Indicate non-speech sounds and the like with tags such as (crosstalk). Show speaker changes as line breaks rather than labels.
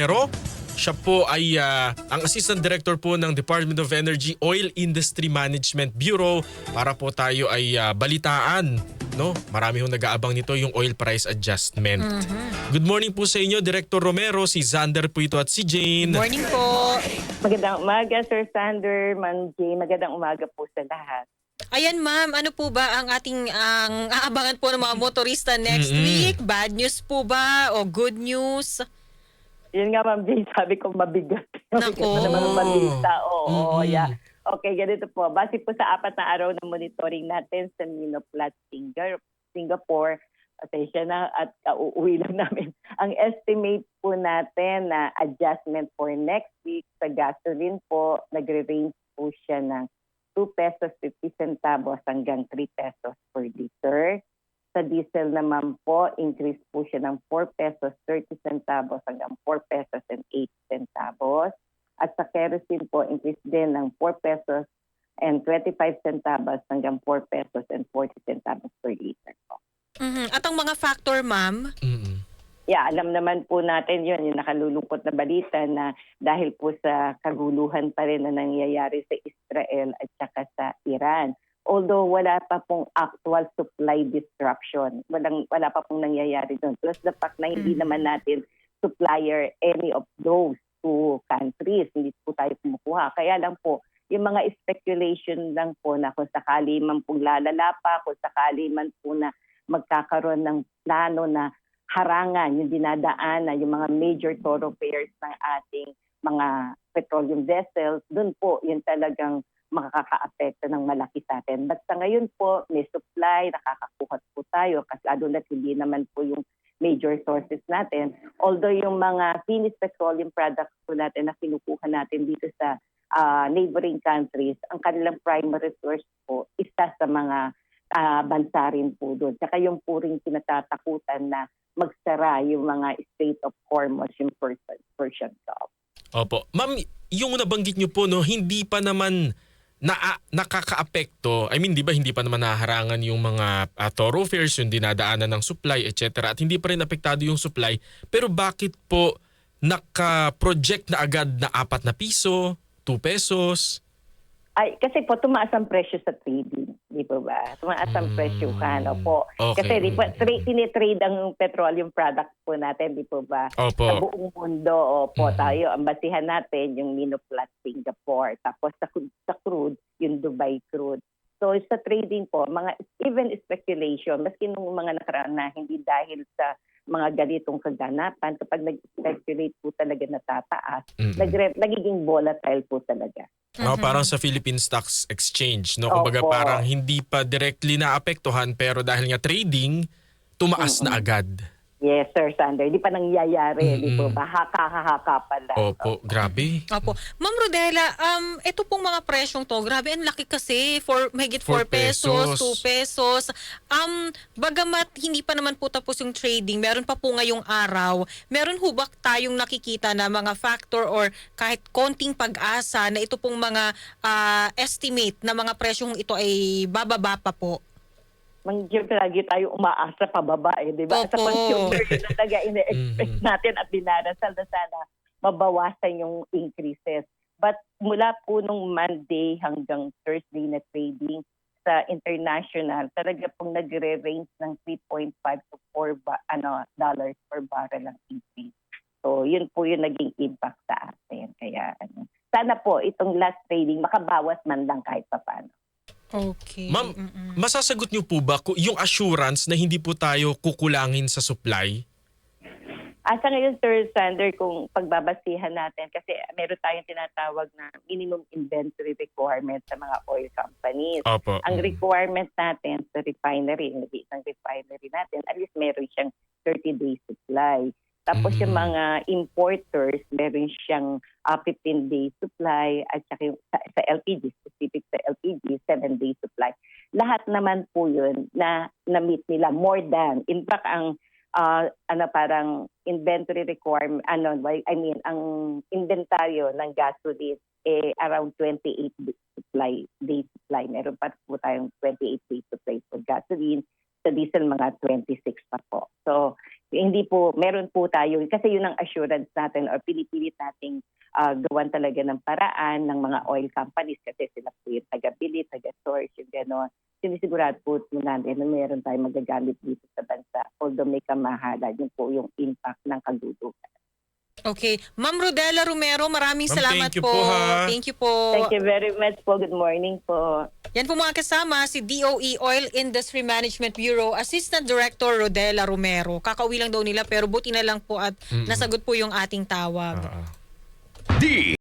Pero siya po ay ah, ang Assistant Director po ng Department of Energy Oil Industry Management Bureau para po tayo ay ah, balitaan. No? Marami hong nag-aabang nito yung oil price adjustment. Good morning po sa inyo, Director Romero, si Xander po ito at si Jane.
Morning po.
Magandang umaga, Sir Sander, Ma'am Jay. Magandang umaga po sa lahat.
Ayan ma'am, ano po ba ang ating ang aabangan po ng mga motorista next
Mm-mm.
week? Bad news po ba o good news?
Yun nga, Ma'am Jay, (laughs) sabi ko mabigat.
Nako. (laughs)
Mabigat na naman ang balita. Oo,
Mm-mm.
yeah. Okay, ganito po. Base po sa apat na araw na monitoring natin sa Minoplat Singa- Singapore, pasensya na at kauuwi (laughs) lang namin. Ang estimate po natin na adjustment for next week sa gasoline po, nagre-range po siya ng 2 pesos 50 centavos hanggang 3 pesos per liter. Sa diesel naman po, increase po siya ng 4 pesos 30 centavos hanggang 4 pesos and 8 centavos. At sa kerosene po, increase din ng 4 pesos and 25 centavos hanggang 4 pesos and 40 centavos per liter po.
Mhm. At ang mga factor ma'am?
Mm-mm.
Yeah, alam naman po natin yun, yung nakalulungkot na balita na dahil po sa kaguluhan pa rin na nangyayari sa Israel at saka sa Iran. Although wala pa pong actual supply disruption, walang, wala pa pong nangyayari doon. Plus the fact na hindi
Mhm.
naman natin supplier any of those two countries, hindi po tayo kumukuha. Kaya lang po, yung mga speculation lang po na kung sakali man pong lalala pa, kung sakali man po na magkakaroon ng plano na harangan yung dinadaanan, yung mga major thoroughfares ng ating mga petroleum vessels, dun po yun talagang makaka-apekto ng malaki sa atin. But sa ngayon po, may supply, nakakakuha po tayo, kasi na hindi naman po yung major sources natin. Although yung mga finished petroleum products po natin na kinukuha natin dito sa ah, neighboring countries, ang kanilang primary source po, isa sa mga ah, bansa rin po doon. Saka yung po rin kinatatakutan na magsara yung mga state of Hormuz, yung Persian, Persian Gulf.
Opo. Ma'am, yung nabanggit niyo po, no, hindi pa naman na nakakaapekto. I mean, di ba hindi pa naman naharangan yung mga uh, thoroughfares, yung dinadaanan ng supply, etc. At hindi pa rin apektado yung supply. Pero bakit po naka-project na agad na apat na piso, 2 pesos?
Ay, kasi po tumaas ang presyo sa trading, di ba ba? Tumaas ang presyo ka, no po.
okay.
Kasi di ba, tra- tinitrade ang petroleum products po natin, di ba ba? Sa
Opo.
buong mundo, opo,
Mhm.
tayo, ang basihan natin, yung Minoplat Singapore. Tapos sa, sa crude, yung Dubai crude. So sa trading po, mga even speculation, maski nung mga nakaraan na hindi dahil sa mga ganitong kaganapan, kapag nag-speculate po talaga na tataas,
Mm.
nagre- nagiging volatile po talaga.
Oh,
Mhm.
parang sa Philippine Stocks Exchange, no? Kumbaga
Opo.
parang hindi pa directly naapektuhan pero dahil nga trading, tumaas na agad.
Yes, Sir Sander. Di pa nangyayari, di po ba? Haka-haka pa lang.
Opo, grabe.
Opo. Ma'am Rodela, um, ito pong mga presyong to, grabe, ang laki kasi, for, mahigit 4
Four
pesos,
pesos.
2 pesos. Um, bagamat hindi pa naman po tapos yung trading, meron pa po ngayong araw, meron hubak tayong nakikita na mga factor or kahit konting pag-asa na ito pong mga ah, estimate na mga presyong ito ay bababa pa po.
Mang Siyempre, lagi tayo umaasa pababa eh, di ba? Sa
Opo.
consumer, yun talaga ine-expect
Mhm.
natin at dinarasal na sana mabawasan yung increases. But mula po nung Monday hanggang Thursday na trading sa international, talaga pong nagre-range ng 3.5 to 4 ba- ano, dollars per barrel ang increase. So, yun po yung naging impact sa atin. Kaya, ano, sana po itong last trading makabawas man lang kahit paano.
Okay.
Ma'am,
Mm-mm.
Masasagot niyo po ba ku- yung assurance na hindi po tayo kukulangin sa supply?
Asa ngayon, Sir Sander, kung pagbabasihan natin, kasi meron tayong tinatawag na minimum inventory requirement sa mga oil companies.
Opo.
Ang requirement natin sa refinery, yung isang refinery natin, at least meron siyang 30-day supply. Tapos yung
Mm.
mga importers, meron siyang ah, 15-day supply at saka yung sa, sa LPG, specific sa LPG, 7-day supply. Lahat naman po yun na na-meet nila more than. In fact, ang ah, ano parang inventory requirement, ano, I mean, ang inventaryo ng gasoline eh around 28 day supply, day supply. Meron pa po tayong 28 day supply for gasoline. Sa diesel, mga 26 pa po. So, hindi po, meron po tayo, kasi yun ang assurance natin or pinipilit nating ah, gawan talaga ng paraan ng mga oil companies kasi sila po yung taga-bili, taga-source, yung gano'n. Sinisigurado po po natin na meron tayong magagamit dito sa bansa. Although may kamahalan, yun po yung impact ng kagudugan.
Okay. Ma'am Rodela Romero, maraming
Ma'am,
salamat
thank you po, ha.
Thank you po.
Thank you very much po. Good morning po.
Yan po mga kasama, si DOE Oil Industry Management Bureau Assistant Director Rodela Romero. Kakauwi lang daw nila pero buti na lang po at nasagot po yung ating tawag.
Ah, ah.
D